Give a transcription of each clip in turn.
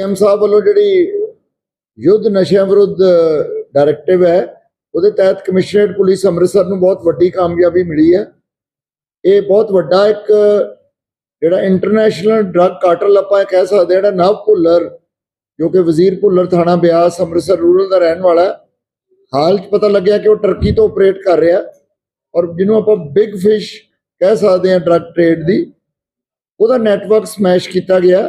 M ਸਾਹਿਬ ਵੱਲੋਂ ਜਿਹੜੀ ਯੁੱਧ ਨਸ਼ਿਆਂ ਵਿਰੁੱਧ ਡਾਇਰੈਕਟਿਵ ਹੈ, ਉਹਦੇ ਤਹਿਤ ਕਮਿਸ਼ਨਰੇਟ ਪੁਲਿਸ ਅੰਮ੍ਰਿਤਸਰ ਨੂੰ ਬਹੁਤ ਵੱਡੀ ਕਾਮਯਾਬੀ ਮਿਲੀ ਹੈ ਇਹ ਬਹੁਤ ਵੱਡਾ ਇੱਕ ਜਿਹੜਾ ਇੰਟਰਨੈਸ਼ਨਲ ਡਰੱਗ ਕਾਰਟਲ ਆਪਾਂ ਇਹ ਕਹਿ ਸਕਦੇ ਹਾਂ, ਜਿਹੜਾ ਨਵ ਭੁੱਲਰ, ਜੋ ਕਿ ਵਜ਼ੀਰ ਭੁੱਲਰ ਥਾਣਾ ਬਿਆਸ ਅੰਮ੍ਰਿਤਸਰ ਰੂਰਲ ਦਾ ਰਹਿਣ ਵਾਲਾ ਹੈ। ਹਾਲ 'ਚ ਪਤਾ ਲੱਗਿਆ ਕਿ ਉਹ ਟਰਕੀ ਤੋਂ ਆਪਰੇਟ ਕਰ ਰਿਹਾ ਔਰ ਜਿਹਨੂੰ ਆਪਾਂ ਬਿਗ ਫਿਸ਼ ਕਹਿ ਸਕਦੇ ਹਾਂ ਡਰੱਗ ਟ੍ਰੇਡ ਦੀ, ਉਹਦਾ ਨੈਟਵਰਕ ਸਮੈਸ਼ ਕੀਤਾ ਗਿਆ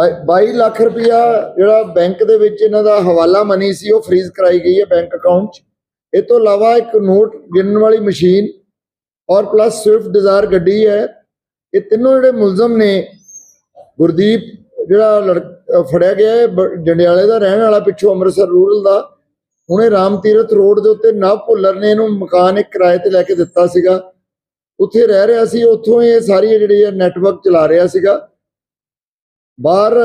22 ਲੱਖ ਰੁਪਇਆ ਜਿਹੜਾ ਬੈਂਕ ਦੇ ਵਿੱਚ ਇਹਨਾਂ ਦਾ ਹਵਾਲਾ ਮਨੀ ਸੀ, ਉਹ ਫ੍ਰੀਜ਼ ਕਰਾਈ ਗਈ ਹੈ ਬੈਂਕ ਅਕਾਊਂਟ 'ਚ। ਇਹ ਤੋਂ ਇਲਾਵਾ ਇੱਕ ਨੋਟ ਗਿਣਨ ਵਾਲੀ ਮਸ਼ੀਨ ਔਰ ਪਲੱਸ ਸਵਿਫਟ ਡਿਜ਼ਾਇਰ ਗੱਡੀ ਹੈ। ਇਹ ਤਿੰਨੋਂ ਜਿਹੜੇ ਮੁਲਜ਼ਮ ਨੇ, ਗੁਰਦੀਪ ਜਿਹੜਾ ਲੜ- ਫੜਿਆ ਗਿਆ ਹੈ, ਬ- ਜੰਡਿਆਲੇ ਦਾ, ਰਹਿਣ ਵਾਲਾ ਪਿੱਛੋਂ ਅੰਮ੍ਰਿਤਸਰ ਰੂਰਲ ਦਾ। ਹੁਣੇ ਰਾਮ ਤੀਰਥ ਰੋਡ ਦੇ ਉੱਤੇ ਨਵ ਭੁੱਲਰ ਨੇ ਇਹਨੂੰ ਮਕਾਨ ਇੱਕ ਕਿਰਾਏ ਤੇ ਲੈ ਕੇ ਦਿੱਤਾ ਸੀਗਾ। ਉੱਥੇ ਰਹਿ ਰਿਹਾ ਸੀ, ਉੱਥੋਂ ਇਹ ਸਾਰੀ ਜਿਹੜੀ ਹੈ ਨੈਟਵਰਕ ਚਲਾ ਰਿਹਾ ਸੀਗਾ। ਬਾਹਰ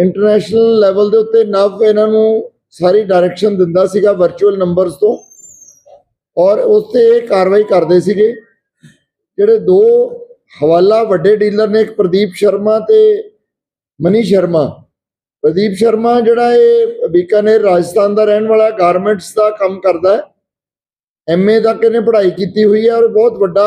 ਇੰਟਰਨੈਸ਼ਨਲ ਲੈਵਲ ਦੇ ਉੱਤੇ ਨਵ ਇਹਨਾਂ ਨੂੰ ਸਾਰੀ ਡਾਇਰੈਕਸ਼ਨ ਦਿੰਦਾ ਸੀਗਾ ਵਰਚੁਅਲ ਨੰਬਰਸ ਤੋਂ ਔਰ ਉਸ ਤੇ ਇਹ ਕਾਰਵਾਈ ਕਰਦੇ ਸੀਗੇ। ਜਿਹੜੇ ਦੋ ਹਵਾਲਾ ਵੱਡੇ ਡੀਲਰ ਨੇ, ਇੱਕ ਪ੍ਰਦੀਪ ਸ਼ਰਮਾ ਤੇ ਮਨੀ ਸ਼ਰਮਾ। ਪ੍ਰਦੀਪ ਸ਼ਰਮਾ ਜਿਹੜਾ ਇਹ ਬੀਕਾਨੇਰ, ਰਾਜਸਥਾਨ ਦਾ ਰਹਿਣ ਵਾਲਾ ਗਾਰਮੈਂਟਸ ਦਾ ਕੰਮ ਕਰਦਾ ਹੈ। ਐਮਏ ਤੱਕ ਇਹਨੇ ਪੜ੍ਹਾਈ ਕੀਤੀ ਹੋਈ ਹੈ ਔਰ ਬਹੁਤ ਵੱਡਾ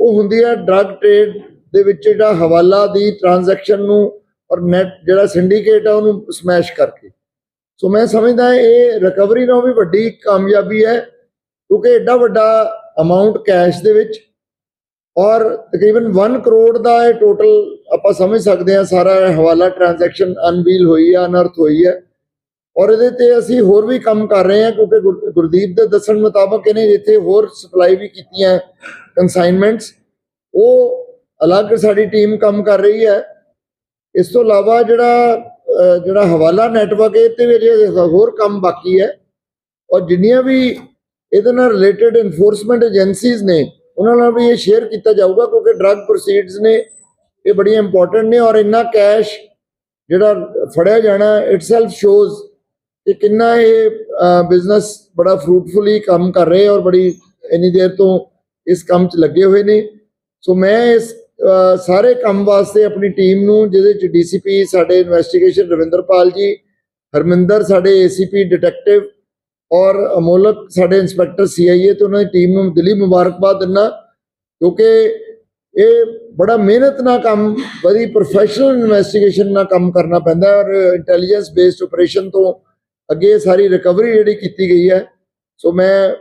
ਉਹ ਹੁੰਦੀ ਹੈ ਡਰੱਗ ਟ੍ਰੇਡ ਦੇ ਵਿੱਚ ਜਿਹੜਾ ਹਵਾਲਾ ਦੀ ਟ੍ਰਾਂਜੈਕਸ਼ਨ ਨੂੰ ਔਰ ਨੈਟ ਜਿਹੜਾ ਸਿੰਡੀਕੇਟ ਹੈ ਉਹਨੂੰ ਸਮੈਸ਼ ਕਰਕੇ। ਸੋ ਮੈਂ ਸਮਝਦਾ ਇਹ ਰਿਕਵਰੀ ਨਾਲ ਵੀ ਵੱਡੀ ਕਾਮਯਾਬੀ ਹੈ, ਕਿਉਂਕਿ ਐਡਾ ਵੱਡਾ ਅਮਾਉਂਟ ਕੈਸ਼ ਦੇ ਵਿੱਚ ਔਰ ਤਕਰੀਬਨ 1 ਕਰੋੜ ਦਾ ਇਹ ਟੋਟਲ ਆਪਾਂ ਸਮਝ ਸਕਦੇ ਹਾਂ ਸਾਰਾ ਹਵਾਲਾ ਟ੍ਰਾਂਜੈਕਸ਼ਨ ਅਨਵੀਲ ਹੋਈ ਹੈ ਅਨਰਥ ਹੋਈ ਹੈ ਔਰ ਇਹਦੇ ਤੇ ਅਸੀਂ ਹੋਰ ਵੀ ਕੰਮ ਕਰ ਰਹੇ ਹਾਂ, ਕਿਉਂਕਿ ਗੁਰ- ਗੁਰਦੀਪ ਦੇ ਦੱਸਣ ਮੁਤਾਬਕ ਇਹਨੇ ਇੱਥੇ ਹੋਰ ਸਪਲਾਈ ਵੀ ਕੀਤੀਆਂ। ਕਨਸਾਈਨਮੈਂਟਸ ਉਹ ਅਲੱਗ ਸਾਡੀ ਟੀਮ ਕੰਮ ਕਰ ਰਹੀ ਹੈ। ਇਸ ਤੋਂ ਇਲਾਵਾ ਜਿਹੜਾ ਜਿਹੜਾ ਹਵਾਲਾ ਨੈਟਵਰਕ ਹੈ ਇਹ ਤੇ ਵੀ ਅਜੇ ਹੋਰ ਕੰਮ ਬਾਕੀ ਹੈ। ਔਰ ਜਿੰਨੀਆਂ ਵੀ ਇਹਦੇ ਨਾਲ ਰਿਲੇਟਡ ਇਨਫੋਰਸਮੈਂਟ ਏਜੰਸੀਜ਼ ਨੇ, ਉਹਨਾਂ ਨਾਲ ਵੀ ਇਹ ਸ਼ੇਅਰ ਕੀਤਾ ਜਾਊਗਾ ਕਿਉਂਕਿ ਡਰੱਗ ਪ੍ਰੋਸੀਡਸ ਨੇ, ਇਹ ਬੜੀਆਂ ਇੰਪੋਰਟੈਂਟ ਨੇ ਔਰ ਇੰਨਾ ਕੈਸ਼ ਜਿਹੜਾ ਫੜਿਆ ਜਾਣਾ ਇਟਸੈਲਫ ਸ਼ੋਜ਼ ਕਿ ਕਿੰਨਾ ਇਹ ਬਿਜ਼ਨਸ ਬੜਾ ਫਰੂਟਫੁਲੀ ਕੰਮ ਕਰ ਰਹੇ ਔਰ ਬੜੀ, ਇੰਨੀ ਦੇਰ ਤੋਂ ਇਸ ਕੰਮ 'ਚ ਲੱਗੇ ਹੋਏ ਨੇ। ਸੋ ਮੈਂ ਇਸ ਸਾਰੇ ਕੰਮ ਵਾਸਤੇ ਆਪਣੀ ਟੀਮ ਨੂੰ, ਜਿਹਦੇ 'ਚ ਡੀਸੀਪੀ ਸਾਡੇ ਇਨਵੈਸਟੀਗੇਸ਼ਨ ਰਵਿੰਦਰਪਾਲ ਜੀ, ਹਰਮਿੰਦਰ ਸਾਡੇ ਏਸੀਪੀ ਡਿਟੈਕਟਿਵ ਔਰ ਅਮੋਲਕ ਸਾਡੇ ਇੰਸਪੈਕਟਰ ਸੀਆਈਏ ਤੇ ਉਹਨਾਂ ਦੀ ਟੀਮ ਨੂੰ ਦਿਲੀ ਮੁਬਾਰਕਬਾਦ ਦਿੰਦਾ, ਕਿਉਂਕਿ ਇਹ ਬੜਾ ਮਿਹਨਤ ਨਾਲ ਕੰਮ, ਬੜੀ ਪ੍ਰੋਫੈਸ਼ਨਲ ਇਨਵੈਸਟੀਗੇਸ਼ਨ ਨਾਲ ਕੰਮ ਕਰਨਾ ਪੈਂਦਾ ਔਰ ਇੰਟੈਲੀਜੈਂਸ ਬੇਸਡ ਆਪਰੇਸ਼ਨ ਤੋਂ ਅੱਗੇ ਸਾਰੀ ਰਿਕਵਰੀ ਜਿਹੜੀ ਕੀਤੀ ਗਈ ਹੈ। ਸੋ ਮੈਂ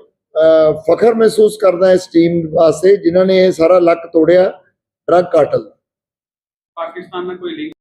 ਫਖਰ ਮਹਿਸੂਸ ਕਰਦਾ ਇਸ ਟੀਮ ਵਾਸਤੇ, ਜਿਨ੍ਹਾਂ ਨੇ ਇਹ ਸਾਰਾ ਲੱਕ ਤੋੜਿਆ, ਡਰੱਗ ਕਾਟਲ। ਪਾਕਿਸਤਾਨ ਨਾਲ ਕੋਈ ਲਿੰਕ